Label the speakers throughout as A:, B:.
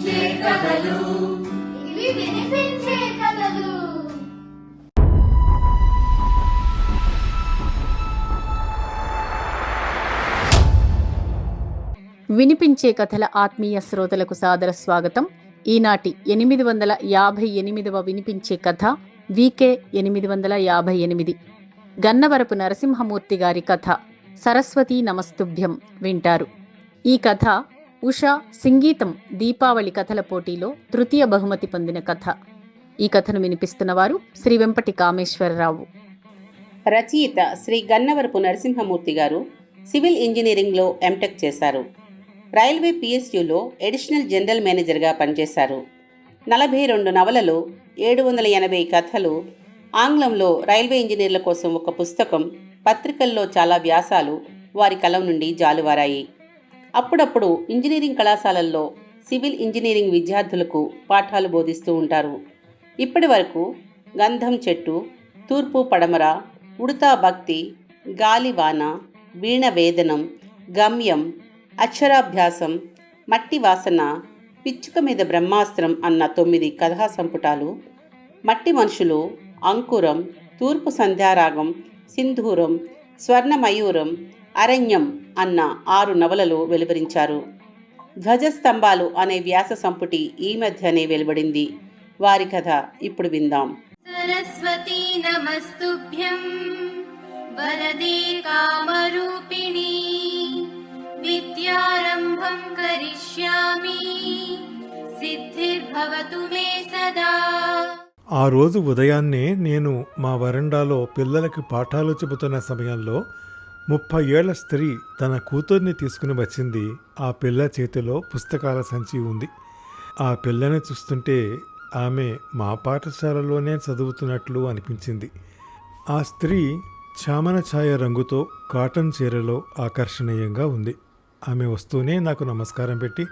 A: వినిపించే కథలు
B: ఇవి వినిపించే కథలు
C: వినిపించే కథల ఆత్మీయ శ్రోతలకు సాదర స్వాగతం. ఈనాటి ఎనిమిది వందల యాభై ఎనిమిదవ వినిపించే కథ వికే ఎనిమిది వందల యాభై ఎనిమిది. గన్నవరపు నరసింహమూర్తి గారి కథ సరస్వతీ నమస్తుభ్యం వింటారు. ఈ కథ ఉషా సంగీతం దీపావళి కథల పోటీలో తృతీయ బహుమతి పొందిన కథ. ఈ కథను వినిపిస్తున్నవారు శ్రీ వెంపటి కామేశ్వరరావు.
D: రచయిత శ్రీ గన్నవరపు నరసింహమూర్తి గారు సివిల్ ఇంజనీరింగ్లో ఎంటెక్ చేశారు. రైల్వే పిఎస్యులో ఎడిషనల్ జనరల్ మేనేజర్గా పనిచేశారు. నలభై రెండు నవలలు ఏడు వందల ఎనభై కథలు ఆంగ్లంలో రైల్వే ఇంజనీర్ల కోసం ఒక పుస్తకం పత్రికల్లో చాలా వ్యాసాలు వారి కలం నుండి జాలువారాయి. అప్పుడప్పుడు ఇంజనీరింగ్ కళాశాలల్లో సివిల్ ఇంజనీరింగ్ విద్యార్థులకు పాఠాలు బోధిస్తూ ఉంటారు. ఇప్పటి వరకు గంధం చెట్టు తూర్పు పడమర ఉడతా భక్తి గాలివాన వీణ వేదనం గమ్యం అక్షరాభ్యాసం మట్టి వాసన పిచ్చుక మీద బ్రహ్మాస్త్రం అన్న తొమ్మిది కథా సంపుటాలు మట్టి మనుషులు అంకురం తూర్పు సంధ్యారాగం సింధూరం స్వర్ణమయూరం అరణ్యం అన్న ఆరు నవలలు వెలువరించారు. ధ్వజస్తంభాలు అనే వ్యాస సంపుటి ఈ మధ్యనే వెలువడింది. వారి కథ ఇప్పుడు విందాం.
E: సరస్వతీ నమస్తుభ్యం. వరదే కామరూపిణి. విద్యారంభం కరిష్యామి. సిద్ధిర్భవతు మే సదా.
F: ఆ రోజు ఉదయాన్నే నేను మా వరండాలో పిల్లలకి పాఠాలు చెబుతున్న సమయంలో ముప్పై ఏళ్ళ స్త్రీ తన కూతుర్ని తీసుకుని వచ్చింది ఆ పిల్ల చేతిలో పుస్తకాల సంచి ఉంది. ఆ పిల్లని చూస్తుంటే ఆమె మా పాఠశాలలోనే చదువుతున్నట్లు అనిపించింది. ఆ స్త్రీ చామన ఛాయ రంగుతో కాటన్ చీరలో ఆకర్షణీయంగా ఉంది. ఆమె వస్తూనే నాకు నమస్కారం పెట్టి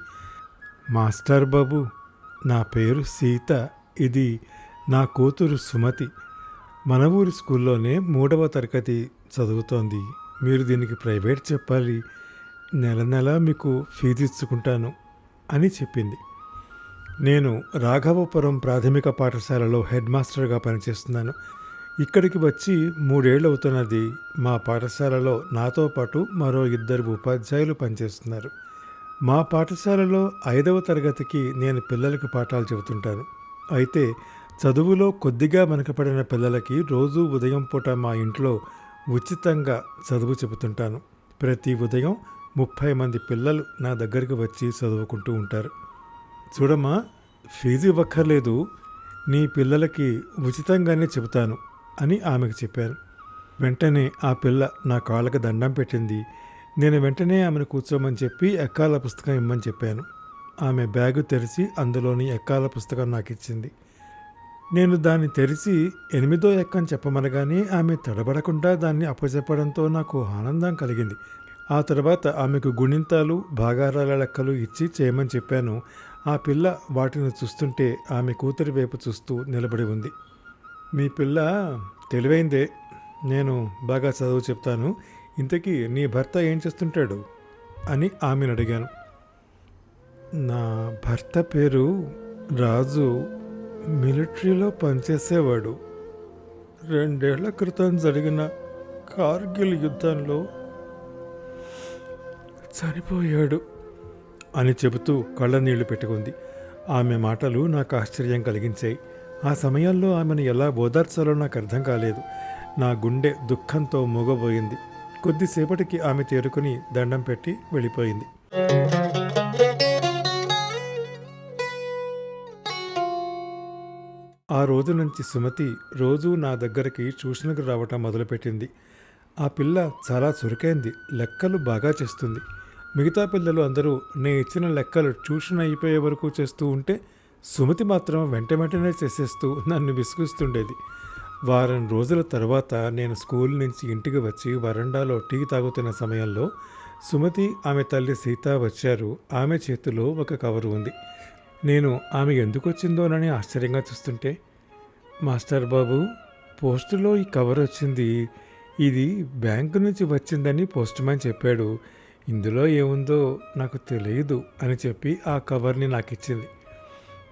F: మాస్టర్ బాబు నా పేరు సీత ఇది నా కూతురు సుమతి. మన ఊరి స్కూల్లోనే మూడవ తరగతి చదువుతోంది. మీరు దీనికి ప్రైవేట్ చెప్పాలి. నెల నెల మీకు ఫీజు ఇచ్చుకుంటాను అని చెప్పింది. నేను రాఘవపురం ప్రాథమిక పాఠశాలలో హెడ్ మాస్టర్గా పనిచేస్తున్నాను. ఇక్కడికి వచ్చి మూడేళ్ళు అవుతున్నది. మా పాఠశాలలో నాతో పాటు మరో ఇద్దరు ఉపాధ్యాయులు పనిచేస్తున్నారు. మా పాఠశాలలో ఐదవ తరగతికి నేను పిల్లలకు పాఠాలు చెబుతుంటాను. అయితే చదువులో కొద్దిగా వెనకపడిన పిల్లలకి రోజు ఉదయం పూట మా ఇంట్లో ఉచితంగా చదువు చెబుతుంటాను. ప్రతి ఉదయం ముప్పై మంది పిల్లలు నా దగ్గరికి వచ్చి చదువుకుంటూ ఉంటారు. చూడమ్మా ఫీజు ఇవ్వక్కర్లేదు. నీ పిల్లలకి ఉచితంగానే చెబుతాను అని ఆమెకు చెప్పాను వెంటనే ఆ పిల్ల నా కాళ్ళకి దండం పెట్టింది. నేను వెంటనే ఆమెను కూర్చోమని చెప్పి ఎక్కాల పుస్తకం ఇమ్మని చెప్పాను. ఆమె బ్యాగు తెరిచి అందులోని ఎక్కాల పుస్తకం నాకు ఇచ్చింది నేను దాన్ని తెరిచి ఎనిమిదో ఎక్కని చెప్పమనగానే ఆమె తడబడకుండా దాన్ని అప్పచెప్పడంతో నాకు ఆనందం కలిగింది. ఆ తర్వాత ఆమెకు గుణింతాలు భాగారాల లెక్కలు ఇచ్చి చేయమని చెప్పాను. ఆ పిల్ల వాటిని చూస్తుంటే ఆమె కూతురి వైపు చూస్తూ నిలబడి ఉంది. మీ పిల్ల తెలివైందే. నేను బాగా చదువు చెప్తాను. ఇంతకీ నీ భర్త ఏం చేస్తుంటాడు? అని ఆమెను అడిగాను. నా భర్త పేరు రాజు. మిలిటరీలో పనిచేసేవాడు. రెండేళ్ళ క్రితం జరిగిన కార్గిల్ యుద్ధంలో చనిపోయాడు అని చెబుతూ కళ్ళ నీళ్ళు పెట్టుకుంది. ఆమె మాటలు నాకు ఆశ్చర్యం కలిగించాయి. ఆ సమయంలో ఆమెను ఎలా ఓదార్చాలో నాకు అర్థం కాలేదు. నా గుండె దుఃఖంతో మూగబోయింది. కొద్దిసేపటికి ఆమె చేరుకుని దండం పెట్టి వెళ్ళిపోయింది. ఆ రోజు నుంచి సుమతి రోజూ నా దగ్గరికి ట్యూషన్కి రావటం మొదలుపెట్టింది. ఆ పిల్ల చాలా చురుకైంది లెక్కలు బాగా చేస్తుంది. మిగతా పిల్లలు అందరూ నేను ఇచ్చిన లెక్కలు ట్యూషన్ అయిపోయే వరకు చేస్తూ ఉంటే సుమతి మాత్రం వెంట వెంటనే చేసేస్తూ నన్ను విసుగుస్తుండేది. వారం రోజుల తర్వాత నేను స్కూల్ నుంచి ఇంటికి వచ్చి వరండాలో టీ తాగుతున్న సమయంలో సుమతి ఆమె తల్లి సీత వచ్చారు. ఆమె చేతిలో ఒక కవరు ఉంది. నేను ఆమె ఎందుకు వచ్చిందోనని ఆశ్చర్యంగా చూస్తుంటే మాస్టర్ బాబు పోస్టులో ఈ కవర్ వచ్చింది. ఇది బ్యాంకు నుంచి వచ్చిందని పోస్ట్ మ్యాన్ చెప్పాడు. ఇందులో ఏముందో నాకు తెలియదు అని చెప్పి ఆ కవర్ని నాకు ఇచ్చింది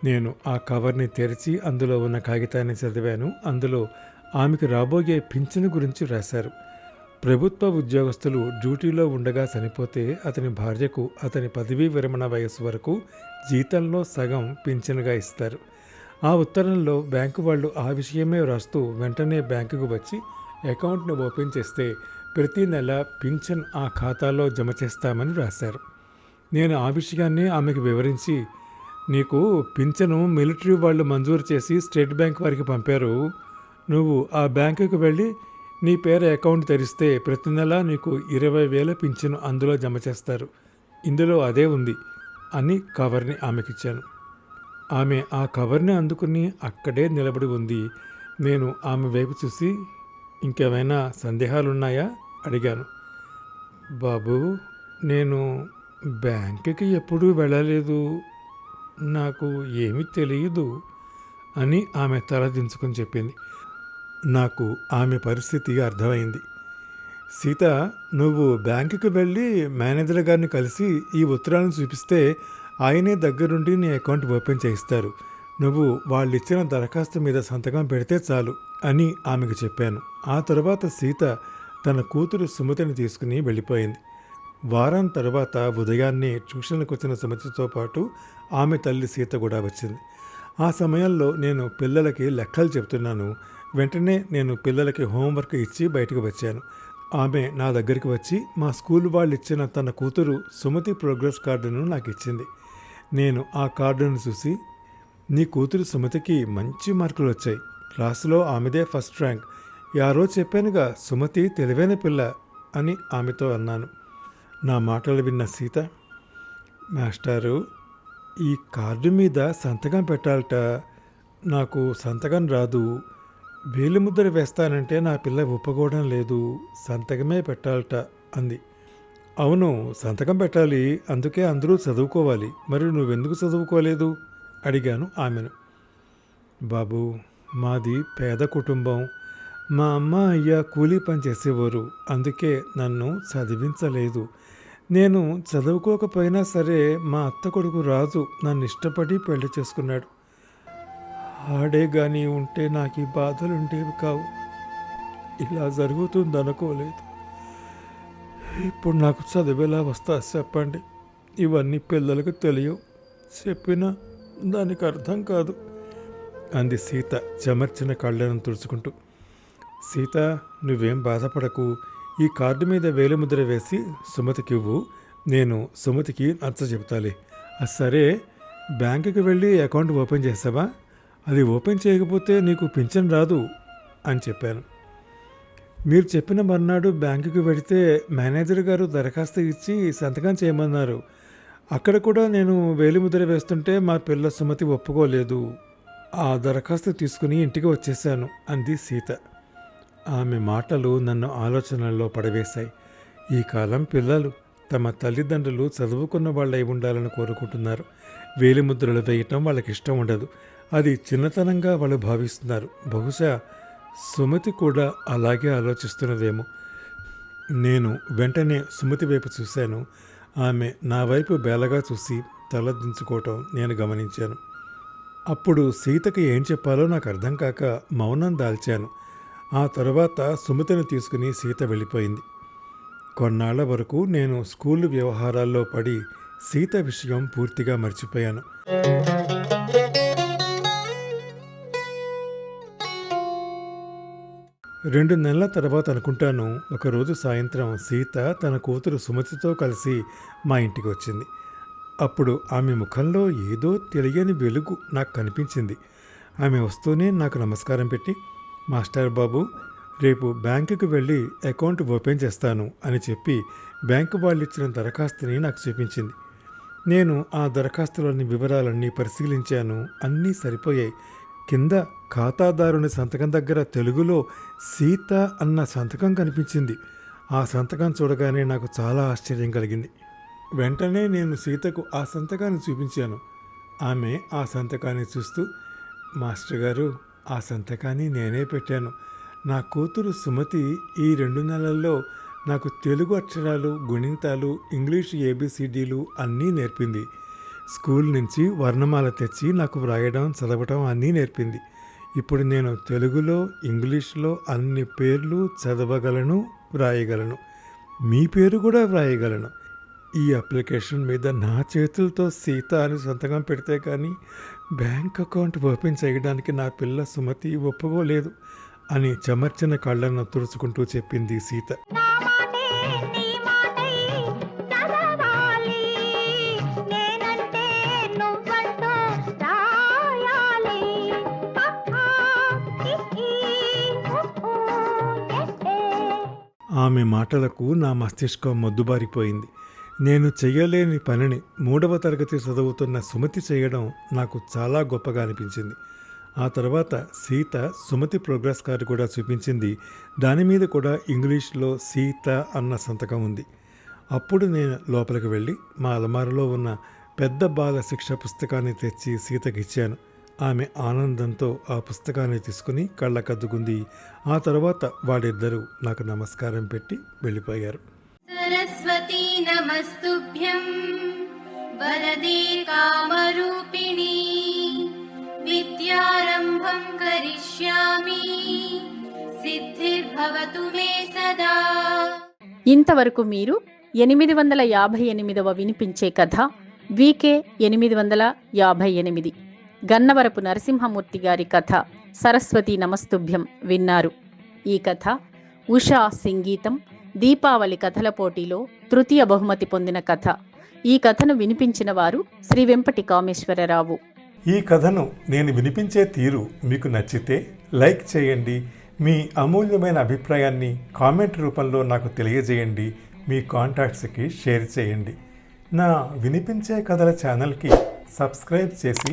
F: నేను ఆ కవర్ని తెరిచి అందులో ఉన్న కాగితాన్ని చదివాను. అందులో ఆమెకు రాబోయే పింఛను గురించి రాశారు. ప్రభుత్వ ఉద్యోగస్తులు డ్యూటీలో ఉండగా చనిపోతే అతని భార్యకు అతని పదవీ విరమణ వయస్సు వరకు జీతంలో సగం పింఛనుగా ఇస్తారు. ఆ ఉత్తరంలో బ్యాంకు వాళ్ళు ఆ విషయమే వ్రాస్తూ వెంటనే బ్యాంకుకు వచ్చి అకౌంట్ను ఓపెన్ చేస్తే ప్రతి నెల పింఛన్ ఆ ఖాతాలో జమ చేస్తామని రాశారు. నేను ఆ విషయాన్ని ఆమెకు వివరించి నీకు పింఛను మిలిటరీ వాళ్ళు మంజూరు చేసి స్టేట్ బ్యాంక్ వారికి పంపారు. నువ్వు ఆ బ్యాంకుకు వెళ్ళి నీ పేరు అకౌంట్ తెరిస్తే ప్రతి నెల నీకు ఇరవై వేల పింఛను అందులో జమ చేస్తారు. ఇందులో అదే ఉంది. అని కవర్ని ఆమెకిచ్చాను. ఆమె ఆ కవర్ని అందుకుని అక్కడే నిలబడి ఉంది. నేను ఆమె వైపు చూసి ఇంకేమైనా సందేహాలున్నాయా? అడిగాను. బాబు నేను బ్యాంకుకి ఎప్పుడూ వెళ్ళలేదు. నాకు ఏమీ తెలియదు అని ఆమె తల దించుకొని చెప్పింది. నాకు ఆమె పరిస్థితి అర్థమైంది. సీత నువ్వు బ్యాంకుకి వెళ్ళి మేనేజర్ గారిని కలిసి ఈ ఉత్తరాలను చూపిస్తే ఆయనే దగ్గరుండి నీ అకౌంట్ ఓపెన్ చేయిస్తారు. నువ్వు వాళ్ళు ఇచ్చిన దరఖాస్తు మీద సంతకం పెడితే చాలు అని ఆమెకు చెప్పాను. ఆ తర్వాత సీత తన కూతురు సుమతిని తీసుకుని వెళ్ళిపోయింది. వారం తర్వాత ఉదయాన్నే ట్యూషన్లకు వచ్చిన సుమతితో పాటు ఆమె తల్లి సీత కూడా వచ్చింది. ఆ సమయంలో నేను పిల్లలకి లెక్కలు చెప్తున్నాను. వెంటనే నేను పిల్లలకి హోంవర్క్ ఇచ్చి బయటకు వచ్చాను. ఆమె నా దగ్గరికి వచ్చి మా స్కూల్ వాళ్ళు ఇచ్చిన తన కూతురు సుమతి ప్రోగ్రెస్ కార్డును నాకు ఇచ్చింది నేను ఆ కార్డును చూసి నీ కూతురు సుమతికి మంచి మార్కులు వచ్చాయి. క్లాసులో ఆమెదే ఫస్ట్ ర్యాంక్. యారో చెప్పానుగా సుమతి తెలివైన పిల్ల అని ఆమెతో అన్నాను. నా మాటలు విన్న సీత మాస్టారు ఈ కార్డు మీద సంతకం పెట్టాలట. నాకు సంతకం రాదు. వేలిముద్ర వేస్తానంటే నా పిల్ల ఒప్పుకోవడం లేదు సంతకమే పెట్టాలట అంది. అవును సంతకం పెట్టాలి అందుకే అందరూ చదువుకోవాలి. మరి నువ్వెందుకు చదువుకోలేదు? అడిగాను ఆమెను. బాబు మాది పేద కుటుంబం. మా అమ్మ అయ్య కూలీ పని చేసేవారు. అందుకే నన్ను చదివించలేదు. నేను చదువుకోకపోయినా సరే మా అత్త కొడుకు రాజు నన్ను ఇష్టపడి పెళ్ళి చేసుకున్నాడు. ఆడే కానీ ఉంటే నాకు ఈ బాధలు ఉండేవి కావు. ఇలా జరుగుతుంది అనుకోలేదు. ఇప్పుడు నాకు చదివేలా వస్తా చెప్పండి. ఇవన్నీ పిల్లలకు తెలియవు. చెప్పినా దానికి అర్థం కాదు. అంది సీత చెమర్చిన కళ్ళను తుడుచుకుంటూ. సీత నువ్వేం బాధపడకు. ఈ కార్డు మీద వేలిముద్ర వేసి సుమతికి ఇవ్వు. నేను సుమతికి నచ్చ చెబుతాలే. సరే. బ్యాంకుకి వెళ్ళి అకౌంట్ ఓపెన్ చేసావా? అది ఓపెన్ చేయకపోతే నీకు పింఛన్ రాదు అని చెప్పాను. మీరు చెప్పిన మర్నాడు బ్యాంకుకి వెళితే మేనేజర్ గారు దరఖాస్తు ఇచ్చి సంతకం చేయమన్నారు. అక్కడ కూడా నేను వేలిముద్ర వేస్తుంటే మా పిల్ల సుమతి ఒప్పుకోలేదు. ఆ దరఖాస్తు తీసుకుని ఇంటికి వచ్చేసాను అంది సీత. ఆమె మాటలు నన్ను ఆలోచనల్లో పడవేశాయి. ఈ కాలం పిల్లలు తమ తల్లిదండ్రులు చదువుకున్న వాళ్ళై ఉండాలని కోరుకుంటున్నారు. వేలిముద్రలు వేయటం వాళ్ళకి ఇష్టం ఉండదు. అది చిన్నతనంగా వాళ్ళు భావిస్తున్నారు. బహుశా సుమతి కూడా అలాగే ఆలోచిస్తున్నదేమో. నేను వెంటనే సుమతి వైపు చూశాను. ఆమె నా వైపు బేలగా చూసి తలదించుకోవటం నేను గమనించాను. అప్పుడు సీతకి ఏం చెప్పాలో నాకు అర్థం కాక మౌనం దాల్చాను. ఆ తర్వాత సుమతిని తీసుకుని సీత వెళ్ళిపోయింది. కొన్నాళ్ళ వరకు నేను స్కూల్ వ్యవహారాల్లో పడి సీత విషయం పూర్తిగా మర్చిపోయాను. రెండు నెలల తర్వాత అనుకుంటాను. ఒకరోజు సాయంత్రం సీత తన కూతురు సుమతితో కలిసి మా ఇంటికి వచ్చింది. అప్పుడు ఆమె ముఖంలో ఏదో తెలియని వెలుగు నాకు కనిపించింది. ఆమె వస్తూనే నాకు నమస్కారం పెట్టి మాస్టర్ బాబు రేపు బ్యాంకుకి వెళ్ళి అకౌంట్ ఓపెన్ చేస్తాను అని చెప్పి బ్యాంకు వాళ్ళు ఇచ్చిన దరఖాస్తుని నాకు చూపించింది. నేను ఆ దరఖాస్తులోని వివరాలన్నీ పరిశీలించాను. అన్నీ సరిపోయాయి. కింద ఖాతాదారుని సంతకం దగ్గర తెలుగులో సీత అన్న సంతకం కనిపించింది. ఆ సంతకం చూడగానే నాకు చాలా ఆశ్చర్యం కలిగింది. వెంటనే నేను సీతకు ఆ సంతకాన్ని చూపించాను. ఆమె ఆ సంతకాన్ని చూస్తూ మాస్టర్ గారు ఆ సంతకాన్ని నేనే పెట్టాను. నా కూతురు సుమతి ఈ రెండు నెలల్లో నాకు తెలుగు అక్షరాలు గుణింతాలు ఇంగ్లీష్ ఏబిసిడీలు అన్నీ నేర్పింది. స్కూల్ నుంచి వర్ణమాల తెచ్చి నాకు వ్రాయడం చదవడం అన్నీ నేర్పింది. ఇప్పుడు నేను తెలుగులో ఇంగ్లీష్లో అన్ని పేర్లు చదవగలను వ్రాయగలను. మీ పేరు కూడా వ్రాయగలను. ఈ అప్లికేషన్ మీద నా చేతులతో సీత అని సంతకం పెడితే కానీ బ్యాంక్ అకౌంట్ ఓపెన్ చేయడానికి నా పిల్ల సుమతి ఒప్పుకోలేదు అని చెమర్చిన కళ్ళను తుడుచుకుంటూ చెప్పింది సీత. ఆమె మాటలకు నా మస్తిష్కం మొద్దుబారిపోయింది. నేను చేయలేని పనిని మూడవ తరగతి చదువుతున్న సుమతి చేయడం నాకు చాలా గొప్పగా అనిపించింది. ఆ తర్వాత సీత సుమతి ప్రోగ్రెస్ కార్డు కూడా చూపించింది. దాని మీద కూడా ఇంగ్లీష్లో సీత అన్న సంతకం ఉంది. అప్పుడు నేను లోపలికి వెళ్ళి మా అలమారలో ఉన్న పెద్ద బాల శిక్ష పుస్తకాన్ని తెచ్చి సీతకిచ్చాను. ఆమె ఆనందంతో ఆ పుస్తకాన్ని తీసుకుని కళ్ళకద్దుకుంది. ఆ తర్వాత వాడిద్దరూ నాకు నమస్కారం పెట్టి వెళ్ళిపోయారు.
E: నమస్తుభ్యం వరదే కామరూపిణి విద్యారంభం కరిష్యామి సిద్ధిర్భవతు మే సదా.
C: ఇంతవరకు మీరు ఎనిమిది వందల యాభై ఎనిమిదవ వినిపించే కథ వీకే ఎనిమిది వందల యాభై ఎనిమిది. గన్నవరపు నరసింహమూర్తి గారి కథ సరస్వతి నమస్తుభ్యం విన్నారు. ఈ కథ ఉషా సంగీతం దీపావళి కథల పోటీలో తృతీయ బహుమతి పొందిన కథ. ఈ కథను వినిపించిన వారు శ్రీ వెంపటి కామేశ్వరరావు
F: ఈ కథను నేను వినిపించే తీరు మీకు నచ్చితే లైక్ చేయండి మీ అమూల్యమైన అభిప్రాయాన్ని కామెంట్ రూపంలో నాకు తెలియజేయండి మీ కాంటాక్ట్స్కి షేర్ చేయండి. నా వినిపించే కథల ఛానల్కి సబ్స్క్రైబ్ చేసి